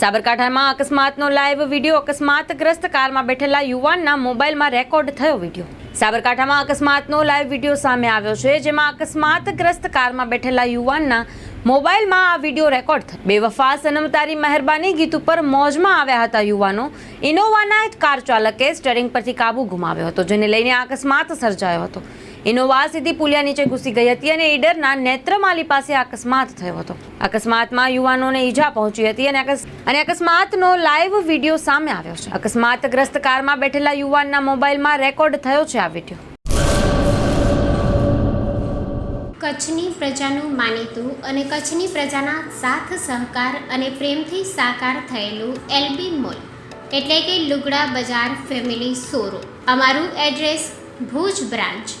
સાબરકાંઠામાં અકસ્માતનો live video અકસ્માતગ્રસ્ત કારમાં બેઠેલા યુવાનના મોબાઈલમાં રેકોર્ડ થયો વીડિયો. સાબરકાંઠામાં અકસ્માતનો લાઈવ વીડિયો સામે આવ્યો છે, જેમાં અકસ્માતગ્રસ્ત કારમાં બેઠેલા યુવાનના મોબાઈલમાં આ વીડિયો રેકોર્ડ થયો. બેવફા સનમતારી મહેરબાની ગીત ઉપર મોજમાં આવ્યા હતા યુવાનો. ઇનોવાના કાર ચાલકે સ્ટેરિંગ પરથી કાબુ ગુમાવ્યો હતો, જેને લઈને અકસ્માત સર્જાયો હતો. ઇનોવા સીધી પુલિયા નીચે ઘૂસી ગઈ હતી અને ઈડરના નેત્રમાલી પાસે અકસ્માત થયો હતો. અકસ્માતમાં યુવાનોને ઈજા પહોંચી હતી અને અને અકસ્માતનો લાઈવ વીડિયો સામે આવ્યો છે. અકસ્માતગ્રસ્ત કારમાં બેઠેલા યુવાનના મોબાઈલમાં રેકોર્ડ થયો છે આ વીડિયો. કચ્છની પ્રજાનું માનીતું અને કચ્છની પ્રજાના સાથ સહકાર અને પ્રેમથી સાકાર થયેલું એલબી મોલ, એટલે કે લુગડા બજાર ફેમિલી શોરૂમ. અમારું address Bhuj branch